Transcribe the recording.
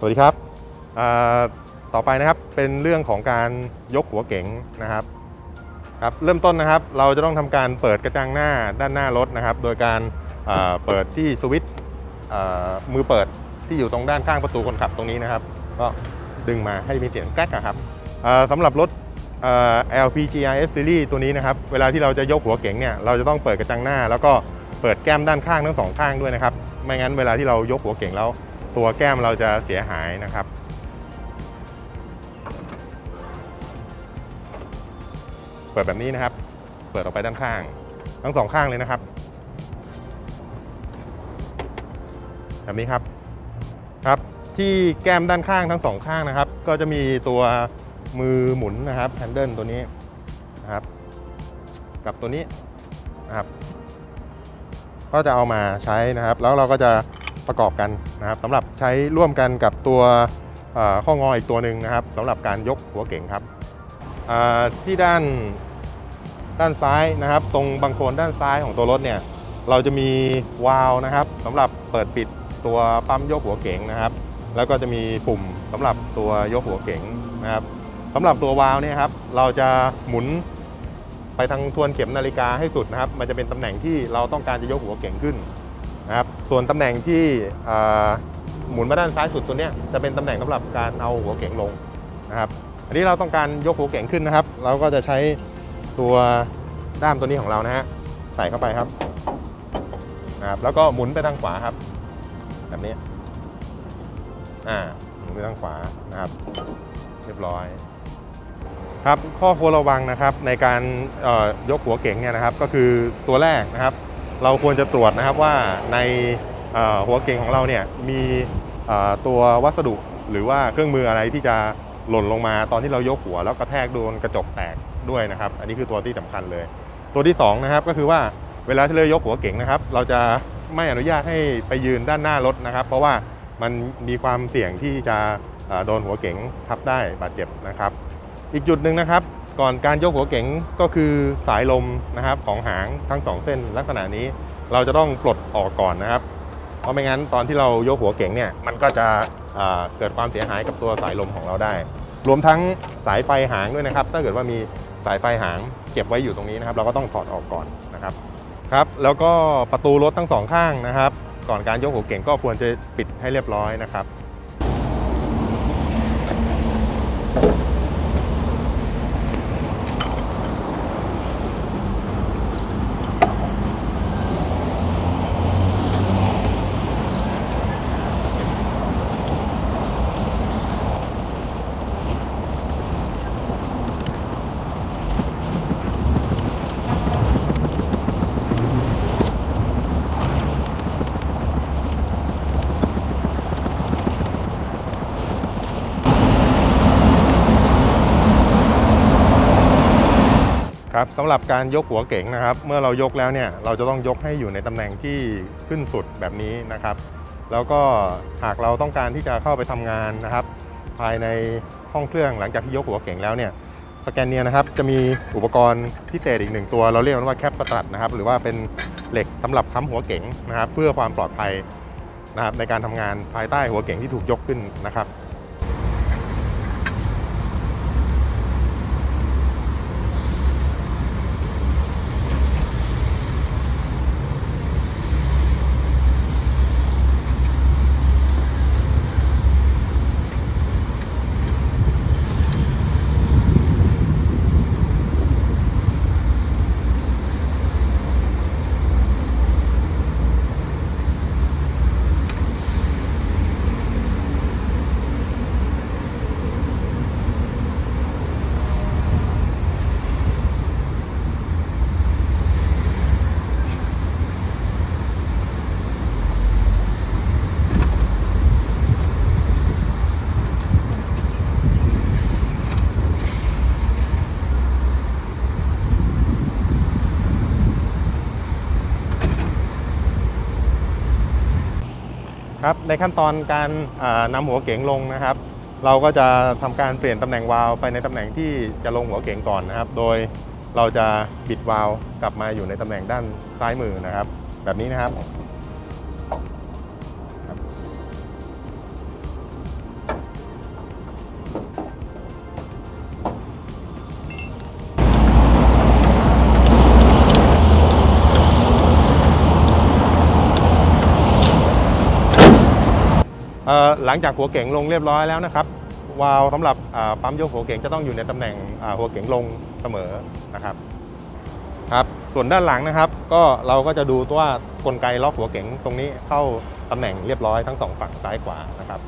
สวัสดีครับ ต่อไปนะครับเป็นเรื่องของการยกหัวเก๋งนะครับครับเริ่มต้นนะครับเราจะต้องทำการเปิดกระจังหน้าด้านหน้ารถนะครับ โดยการเปิดที่สวิตช์มือเปิดที่อยู่ตรงด้านข้างประตูคนขับตรงนี้นะครับ ก็ดึงมาให้มีเสียงแกรกอะครับอ่าสำหรับรถ LPGRS Series ตัวนี้นะครับ เวลาที่เราจะยกหัวเก๋งเนี่ยเราจะต้องเปิดกระจังหน้า แล้วก็เปิดแก้มด้านข้างทั้งสองข้างด้วยนะครับ ไม่งั้นเวลาที่เรายกหัวเก๋งแล้ว ตัวแก้มเราจะเสียหายนะครับ เปิดแบบนี้นะครับ เปิดออกไปด้านข้าง ทั้งสองข้างเลยนะครับ แบบนี้ครับครับที่แก้มด้านข้างทั้งสองข้างนะครับ ก็จะมีตัวมือหมุนนะครับแฮนเดิลตัวนี้นะครับ กับตัวนี้นะครับ ก็จะเอามาใช้นะครับ แล้วเราก็จะ ประกอบกันนะครับสำหรับใช้ร่วมกันกับตัวข้องออีกตัวหนึ่งนะครับสำหรับการยกหัวเก่งครับที่ด้านด้านซ้ายนะครับ ตรงบังโคลนด้านซ้ายของตัวรถเนี่ยเราจะมีวาล์วนะครับสำหรับเปิดปิดตัวปั๊มยกหัวเก๋งนะครับ แล้วก็จะมีปุ่มสำหรับตัวยกหัวเก๋งนะครับสำหรับตัววาล์วเนี่ยครับเราจะหมุนไปทางทวนเข็มนาฬิกาให้สุดนะครับ มันจะเป็นตำแหน่งที่เราต้องการจะยกหัวเก่งขึ้น นะครับส่วนตำแหน่งที่หมุนมาด้านซ้ายสุดตัวนี้จะเป็นตำแหน่งสำหรับการเอาหัวเก่งลงนะครับอันนี้เราต้องการยกหัวเก่งขึ้นนะครับ เราก็จะใช้ตัวด้ามตัวนี้ของเรานะฮะใส่เข้าไปครับนะครับแล้วก็หมุนไปทางขวาครับ แบบนี้อ่าหมุนไปทางขวานะครับ เรียบร้อยครับข้อควรระวังนะครับในการยกหัวเก๋งเนี่ยนะครับ ก็คือตัวแรกนะครับ เราควรจะตรวจนะครับว่าในหัวเก๋งของเราเนี่ยมีตัววัสดุหรือว่าเครื่องมืออะไรที่จะหล่นลงมาตอนที่เรายกหัวแล้วกระแทกโดนกระจกแตกด้วยนะครับ อันนี้คือตัวที่สำคัญเลย ตัวที่สองนะครับก็คือว่าเวลาที่เรายกหัวเก๋งนะครับ เราจะไม่อนุญาตให้ไปยืนด้านหน้ารถนะครับ เพราะว่ามันมีความเสี่ยงที่จะโดนหัวเก๋งทับได้บาดเจ็บนะครับ อีกจุดหนึ่งนะครับ ก่อนการยกหัวเก๋งก็คือสายลมนะครับของหางทั้งสองเส้นลักษณะนี้เราจะต้องปลดออกก่อนนะครับ เพราะไม่งั้นตอนที่เรายกหัวเก๋งเนี่ยมันก็จะเกิดความเสียหายกับตัวสายลมของเราได้ รวมทั้งสายไฟหางด้วยนะครับ ถ้าเกิดว่ามีสายไฟหางเก็บไว้อยู่ตรงนี้นะครับ เราก็ต้องถอดออกก่อนนะครับครับ แล้วก็ประตูรถทั้งสองข้างนะครับ ก่อนการยกหัวเก๋งก็ควรจะปิดให้เรียบร้อยนะครับ ครับสำหรับการยกหัวเก๋งนะครับ เมื่อเรายกแล้วเนี่ยเราจะต้องยกให้อยู่ในตำแหน่งที่ขึ้นสุดแบบนี้นะครับ แล้วก็หากเราต้องการที่จะเข้าไปทำงานนะครับ ภายในห้องเครื่องหลังจากที่ยกหัวเก๋งแล้วเนี่ยสแกนเนียนะครับจะมีอุปกรณ์พิเศษอีกหนึ่งตัว เราเรียกมันว่าแคปสตรัทนะครับหรือว่าเป็นเหล็กสำหรับค้ำหัวเก๋งนะครับ เพื่อความปลอดภัยนะครับในการทำงานภายใต้หัวเก๋งที่ถูกยกขึ้นนะครับ ครับในขั้นตอนการนำนำหัวเก๋งลงนะครับ เราก็จะทำการเปลี่ยนตำแหน่งวาล์วไปในตำแหน่งที่จะลงหัวเก๋งก่อนนะครับ โดยเราจะบิดวาล์วกลับมาอยู่ในตำแหน่งด้านซ้ายมือนะครับ แบบนี้นะครับ หลังจากหัวเก๋งลงเรียบร้อยแล้วนะครับ วาล์วสำหรับปั๊มยกหัวเก๋งจะต้องอยู่ในตำแหน่งหัวเก๋งลงเสมอนะครับครับส่วนด้านหลังนะครับก็เราก็จะดูตัวว่ากลไกล็อกหัวเก๋งตรงนี้เข้าตำแหน่งเรียบร้อยทั้งสองฝั่งซ้ายขวานะครับ